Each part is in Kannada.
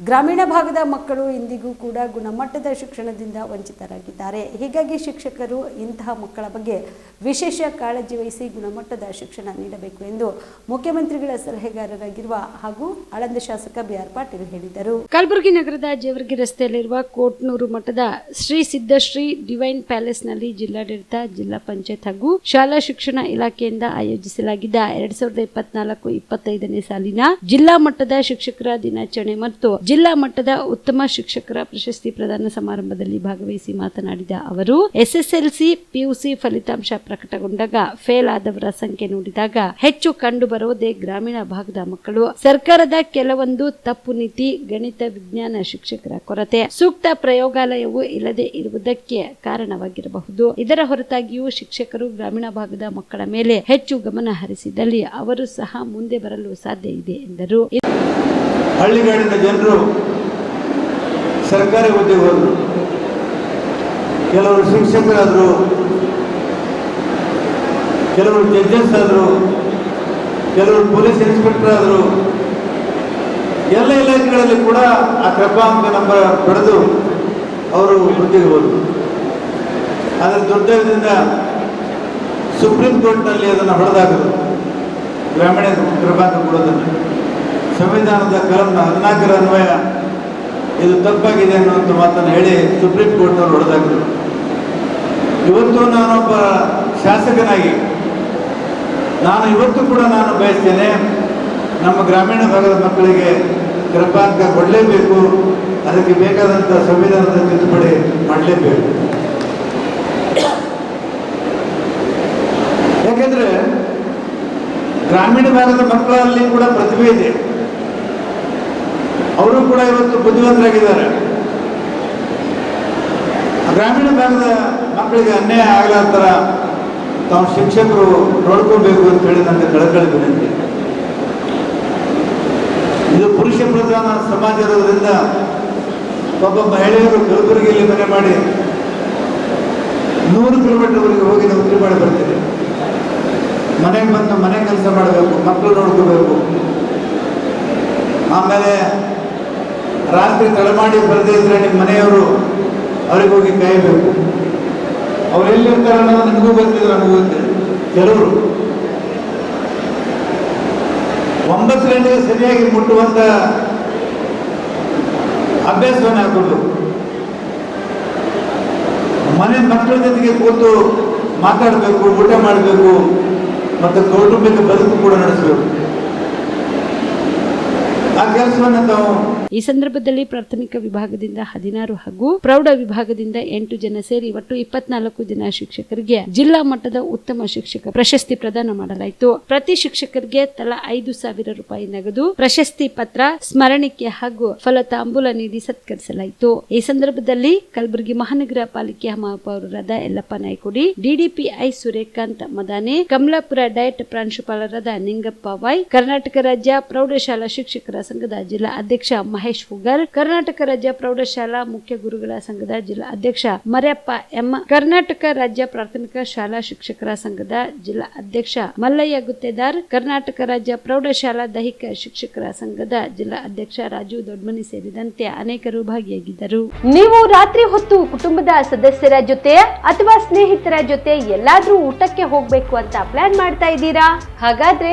ಗ್ರಾಮೀಣ ಭಾಗದ ಮಕ್ಕಳು ಇಂದಿಗೂ ಕೂಡ ಗುಣಮಟ್ಟದ ಶಿಕ್ಷಣದಿಂದ ವಂಚಿತರಾಗಿದ್ದಾರೆ. ಹೀಗಾಗಿ ಶಿಕ್ಷಕರು ಇಂತಹ ಮಕ್ಕಳ ಬಗ್ಗೆ ವಿಶೇಷ ಕಾಳಜಿ ವಹಿಸಿ ಗುಣಮಟ್ಟದ ಶಿಕ್ಷಣ ನೀಡಬೇಕು ಎಂದು ಮುಖ್ಯಮಂತ್ರಿಗಳ ಸಲಹೆಗಾರರಾಗಿರುವ ಹಾಗೂ ಆಳಂದ ಶಾಸಕ ಬಿಆರ್ ಪಾಟೀಲ್ ಹೇಳಿದರು. ಕಲಬುರಗಿ ನಗರದ ಜೇವರ್ಗಿ ರಸ್ತೆಯಲ್ಲಿರುವ ಕೋಟ್ನೂರು ಮಠದ ಶ್ರೀ ಸಿದ್ದಶ್ರೀ ಡಿವೈನ್ ಪ್ಯಾಲೇಸ್ನಲ್ಲಿ ಜಿಲ್ಲಾಡಳಿತ, ಜಿಲ್ಲಾ ಪಂಚಾಯತ್ ಹಾಗೂ ಶಾಲಾ ಶಿಕ್ಷಣ ಇಲಾಖೆಯಿಂದ ಆಯೋಜಿಸಲಾಗಿದ್ದ ಎರಡ್ ಸಾವಿರದ ಇಪ್ಪತ್ನಾಲ್ಕು ಇಪ್ಪತ್ತೈದನೇ ಸಾಲಿನ ಜಿಲ್ಲಾ ಮಟ್ಟದ ಶಿಕ್ಷಕರ ದಿನಾಚರಣೆ ಮತ್ತು ಜಿಲ್ಲಾ ಮಟ್ಟದ ಉತ್ತಮ ಶಿಕ್ಷಕರ ಪ್ರಶಸ್ತಿ ಪ್ರದಾನ ಸಮಾರಂಭದಲ್ಲಿ ಭಾಗವಹಿಸಿ ಮಾತನಾಡಿದ ಅವರು, ಎಸ್ಎಸ್ಎಲ್ಸಿ ಪಿಯುಸಿ ಫಲಿತಾಂಶ ಪ್ರಕಟಗೊಂಡಾಗ ಫೇಲ್ ಆದವರ ಸಂಖ್ಯೆ ನೋಡಿದಾಗ ಹೆಚ್ಚು ಕಂಡು ಗ್ರಾಮೀಣ ಭಾಗದ ಮಕ್ಕಳು. ಸರ್ಕಾರದ ಕೆಲವೊಂದು ತಪ್ಪು ನೀತಿ, ಗಣಿತ, ವಿಜ್ಞಾನ ಶಿಕ್ಷಕರ ಕೊರತೆ, ಸೂಕ್ತ ಪ್ರಯೋಗಾಲಯವು ಇಲ್ಲದೆ ಇರುವುದಕ್ಕೆ ಕಾರಣವಾಗಿರಬಹುದು. ಇದರ ಹೊರತಾಗಿಯೂ ಶಿಕ್ಷಕರು ಗ್ರಾಮೀಣ ಭಾಗದ ಮಕ್ಕಳ ಮೇಲೆ ಹೆಚ್ಚು ಗಮನ ಹರಿಸಿದಲ್ಲಿ ಅವರು ಸಹ ಮುಂದೆ ಬರಲು ಸಾಧ್ಯ ಇದೆ ಎಂದರು. ಹಳ್ಳಿಗಾಡಿನ ಜನರು ಸರ್ಕಾರಿ ಹುದ್ದೆಗೆ ಹೋದರು. ಕೆಲವರು ಶಿಕ್ಷಕರಾದರು, ಕೆಲವರು ಜಡ್ಜಸ್ ಆದರು, ಕೆಲವರು ಪೊಲೀಸ್ ಇನ್ಸ್ಪೆಕ್ಟರ್ ಆದರು. ಎಲ್ಲ ಇಲಾಖೆಗಳಲ್ಲಿ ಕೂಡ ಆ ಕ್ರಮಾಂಕ ನಂಬರ್ ಪಡೆದು ಅವರು ಹುದ್ದೆಗೆ ಹೋದರು. ಆದರೆ ದುರ್ದೈವದಿಂದ ಸುಪ್ರೀಂ ಕೋರ್ಟ್ನಲ್ಲಿ ಅದನ್ನು ಹೊಡೆದಾಗದು. ಗ್ರಾಮೀಣ ಕ್ರಮಾಂಕ ಕೊಡೋದನ್ನು. ಸಂವಿಧಾನದ ಕಲಂ ಹದಿನಾಲ್ಕರ ಅನ್ವಯ. ಇದು ತಪ್ಪಾಗಿದೆ ಅನ್ನುವಂಥ ಮಾತನ್ನು ಹೇಳಿ ಸುಪ್ರೀಂ ಕೋರ್ಟ್ನವರು ಹೊಡೆದಾಗಿದ್ರು ಇವತ್ತು ನಾನೊಬ್ಬ ಶಾಸಕನಾಗಿ, ನಾನು ಇವತ್ತು ಕೂಡ ನಾನು ಬಯಸ್ತೇನೆ, ನಮ್ಮ ಗ್ರಾಮೀಣ ಭಾಗದ ಮಕ್ಕಳಿಗೆ ಕೃಪಾಂಕ ಕೊಡಲೇಬೇಕು, ಅದಕ್ಕೆ ಬೇಕಾದಂಥ ಸಂವಿಧಾನದ ತಿದ್ದುಪಡಿ ಮಾಡಲೇಬೇಕು. ಯಾಕೆಂದ್ರೆ, ಗ್ರಾಮೀಣ ಭಾಗದ ಮಕ್ಕಳಲ್ಲಿ ಕೂಡ ಪ್ರತಿಭೆ ಇದೆ. ಅವರು ಕೂಡ ಇವತ್ತು ಬುದ್ಧಿವಂತರಾಗಿದ್ದಾರೆ. ಗ್ರಾಮೀಣ ಭಾಗದ ಮಕ್ಕಳಿಗೆ ಅನ್ಯಾಯ ಆಗಲಾರ ಥರ ತಾವು ಶಿಕ್ಷಕರು ನೋಡ್ಕೋಬೇಕು ಅಂತ ಹೇಳಿ ನನಗೆ ಕಳಕಳಿ ವಿನಂತಿ ಇದು ಪುರುಷ ಪ್ರಧಾನ ಸಮಾಜ ಇರೋದ್ರಿಂದ ಒಬ್ಬ ಮಹಿಳೆಯರು ಕಲಬುರಗಿಯಲ್ಲಿ ಮನೆ ಮಾಡಿ ನೂರು ಕಿಲೋಮೀಟರ್ವರೆಗೆ ಹೋಗಿ ನೌಕರಿ ಮಾಡಿ ಬರ್ತೀವಿ. ಮನೆಗೆ ಬಂದು ಮನೆ ಕೆಲಸ ಮಾಡಬೇಕು, ಮಕ್ಕಳು ನೋಡ್ಕೋಬೇಕು. ಆಮೇಲೆ ರಾತ್ರಿ ತಲೆಮಾಡಿ ಬರದೇ ಇದ್ರೆ ನಿಮ್ಮ ಮನೆಯವರು ಅವ್ರಿಗೆ ಹೋಗಿ ಕಾಯಬೇಕು. ಅವ್ರು ಎಲ್ಲಿರ್ತಾರೆ ಅನ್ನೋದು ನನಗೂ ಗೊತ್ತಿಲ್ಲ ನನಗೂ ಗೊತ್ತಿಲ್ಲ. ಕೆಲವರು ಒಂಬತ್ತು ಗಂಟೆಗೆ ಸರಿಯಾಗಿ ಮುಟ್ಟುವಂತ ಅಭ್ಯಾಸವನ್ನು ಹಾಕೊಂಡು ಮನೆ ಮಕ್ಕಳ ಜೊತೆಗೆ ಕೂತು ಮಾತಾಡಬೇಕು, ಊಟ ಮಾಡಬೇಕು, ಮತ್ತು ಕೌಟುಂಬಿಕ ಬದುಕು ಕೂಡ ನಡೆಸಬೇಕು. ಆ ಕೆಲಸವನ್ನು ತಾವು ಈ ಸಂದರ್ಭದಲ್ಲಿ ಪ್ರಾಥಮಿಕ ವಿಭಾಗದಿಂದ ಹದಿನಾರು ಹಾಗೂ ಪ್ರೌಢ ವಿಭಾಗದಿಂದ ಎಂಟು ಜನ ಸೇರಿ ಒಟ್ಟು ಇಪ್ಪತ್ನಾಲ್ಕು ಜನ ಶಿಕ್ಷಕರಿಗೆ ಜಿಲ್ಲಾ ಮಟ್ಟದ ಉತ್ತಮ ಶಿಕ್ಷಕ ಪ್ರಶಸ್ತಿ ಪ್ರದಾನ ಮಾಡಲಾಯಿತು. ಪ್ರತಿ ಶಿಕ್ಷಕರಿಗೆ ತಲಾ ಐದು ಸಾವಿರ ರೂಪಾಯಿ ನಗದು ಪ್ರಶಸ್ತಿ ಪತ್ರ, ಸ್ಮರಣಿಕೆ ಹಾಗೂ ಫಲತಾಂಬೂಲ ನೀಡಿ ಸತ್ಕರಿಸಲಾಯಿತು. ಈ ಸಂದರ್ಭದಲ್ಲಿ ಕಲಬುರಗಿ ಮಹಾನಗರ ಪಾಲಿಕೆ ಮಹಾಪೌರರಾದ ಯಲ್ಲಪ್ಪ ನಾಯ್ಕುಡಿ ಡಿಡಿಪಿಐ ಸೂರ್ಯಕಾಂತ್ ಮದಾನೆ, ಕಮಲಾಪುರ ಡಯಟ್ ಪ್ರಾಂಶುಪಾಲರಾದ ನಿಂಗಪ್ಪ ವೈ, ಕರ್ನಾಟಕ ರಾಜ್ಯ ಪ್ರೌಢಶಾಲಾ ಶಿಕ್ಷಕರ ಸಂಘದ ಜಿಲ್ಲಾ ಅಧ್ಯಕ್ಷ ಮಹೇಶ್ ಫುಗರ್ ಕರ್ನಾಟಕ ರಾಜ್ಯ ಪ್ರೌಢಶಾಲಾ ಮುಖ್ಯ ಗುರುಗಳ ಸಂಘದ ಜಿಲ್ಲಾ ಅಧ್ಯಕ್ಷ ಮರ್ಯಪ್ಪ ಎಂ, ಕರ್ನಾಟಕ ರಾಜ್ಯ ಪ್ರಾಥಮಿಕ ಶಾಲಾ ಶಿಕ್ಷಕರ ಸಂಘದ ಜಿಲ್ಲಾ ಅಧ್ಯಕ್ಷ ಮಲ್ಲಯ್ಯ ಗುತ್ತೇದಾರ್, ಕರ್ನಾಟಕ ರಾಜ್ಯ ಪ್ರೌಢಶಾಲಾ ದೈಹಿಕ ಶಿಕ್ಷಕರ ಸಂಘದ ಜಿಲ್ಲಾ ಅಧ್ಯಕ್ಷ ರಾಜು ದೊಡ್ಮನಿ ಸೇರಿದಂತೆ ಅನೇಕರು ಭಾಗಿಯಾಗಿದ್ದರು. ನೀವು ರಾತ್ರಿ ಹೊತ್ತು ಕುಟುಂಬದ ಸದಸ್ಯರ ಜೊತೆ ಅಥವಾ ಸ್ನೇಹಿತರ ಜೊತೆ ಎಲ್ಲಾದ್ರೂ ಊಟಕ್ಕೆ ಹೋಗ್ಬೇಕು ಅಂತ ಪ್ಲಾನ್ ಮಾಡ್ತಾ ಇದ್ದೀರಾ? ಹಾಗಾದ್ರೆ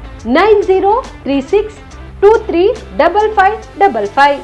nine zero three six two three double five double five